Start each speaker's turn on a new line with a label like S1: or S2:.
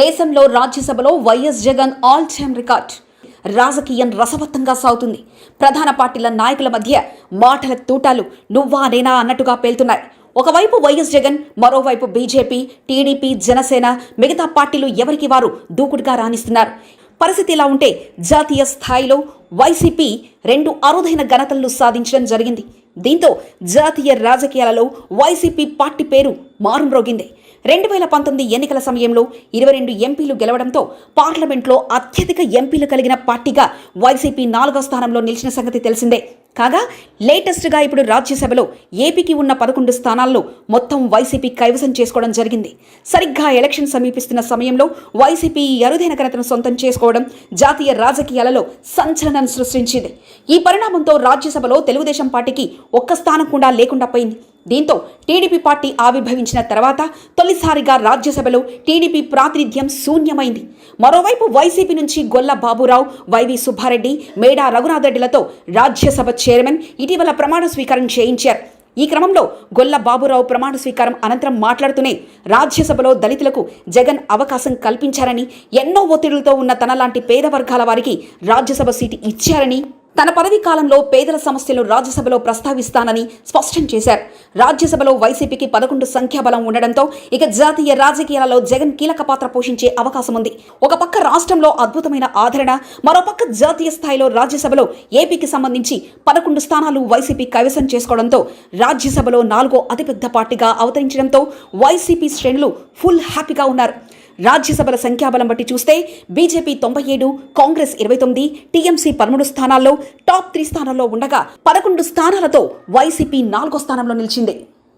S1: దేశంలో రాజ్యసభలో YS Jagan all time record. రాజకీయం రసవత్తంగా సాగుతుంది. ప్రధాన పార్టీల నాయకుల మధ్య మాటల తూటాలు నువ్వా నేనా అన్నట్టుగా పేలుతున్నాయి. ఒకవైపు వైఎస్ జగన్ మరోవైపు బీజేపీ టీడీపీ జనసేన మిగతా పార్టీలు ఎవరికి వారు దూకుడుగా రాణిస్తున్నారు? పరిస్థితి ఇలా ఉంటే జాతీయ స్థాయిలో వైసీపీ రెండు అరుదైన ఘనతలను సాధించడం జరిగింది. దీంతో జాతీయ రాజకీయాలలో వైసీపీ పార్టీ పేరు మారుమ్రోగింది. రెండు వేల పంతొమ్మిది ఎన్నికల సమయంలో ఇరవై రెండు ఎంపీలు గెలవడంతో పార్లమెంట్లో అత్యధిక ఎంపీలు కలిగిన పార్టీగా వైసీపీ నాలుగో స్థానంలో నిలిచిన సంగతి తెలిసిందే. కాగా లేటెస్ట్గా ఇప్పుడు రాజ్యసభలో ఏపీకి ఉన్న పదకొండు స్థానాల్లో మొత్తం వైసీపీ కైవసం చేసుకోవడం జరిగింది. సరిగ్గా ఎలక్షన్ సమీపిస్తున్న సమయంలో వైసీపీ అరుదైన ఘనతను సొంతం చేసుకోవడం జాతీయ రాజకీయాలలో సంచలనం సృష్టించింది. ఈ పరిణామంతో రాజ్యసభలో తెలుగుదేశం పార్టీకి ఒక్క స్థానం కూడా లేకుండా పోయింది. దీంతో టీడీపీ పార్టీ ఆవిర్భవించిన తర్వాత తొలిసారిగా రాజ్యసభలో టీడీపీ ప్రాతినిధ్యం శూన్యమైంది. మరోవైపు వైసీపీ నుంచి గొల్ల బాబురావు వైవి సుబ్బారెడ్డి మేడా రఘునాథరెడ్డిలతో రాజ్యసభ చైర్మన్ ఇటీవల ప్రమాణ స్వీకారం చేయించారు. ఈ క్రమంలో గొల్ల బాబురావు ప్రమాణ స్వీకారం అనంతరం మాట్లాడుతూనే రాజ్యసభలో దళితులకు జగన్ అవకాశం కల్పించారని ఎన్నో ఒత్తిడులతో ఉన్న తనలాంటి పేద వర్గాల వారికి రాజ్యసభ సీటు ఇచ్చారని తన పదవీ కాలంలో పేదల సమస్యలు రాజ్యసభలో ప్రస్తావిస్తానని స్పష్టం చేశారు. రాజ్యసభలో వైసీపీకి పదకొండు సంఖ్యాబలం ఉండడంతో ఇక జాతీయ రాజకీయాలలో జగన్ కీలక పాత్ర పోషించే అవకాశం ఉంది. ఒక పక్క రాష్ట్రంలో అద్భుతమైన ఆదరణ మరోపక్క జాతీయ స్థాయిలో రాజ్యసభలో ఏపీకి సంబంధించి పదకొండు స్థానాలు వైసీపీ కైవసం చేసుకోవడంతో రాజ్యసభలో నాలుగో అతిపెద్ద పార్టీగా అవతరించడంతో వైసీపీ శ్రేణులు ఫుల్ హ్యాపీగా ఉన్నారు. రాజ్యసభల సంఖ్యాబలం బట్టి చూస్తే బీజేపీ తొంభై ఏడు కాంగ్రెస్ ఇరవై తొమ్మిది టీఎంసీ పదమూడు స్థానాల్లో టాప్ త్రీ స్థానాల్లో ఉండగా పదకొండు స్థానాలతో వైసీపీ నాలుగో స్థానంలో నిలిచింది.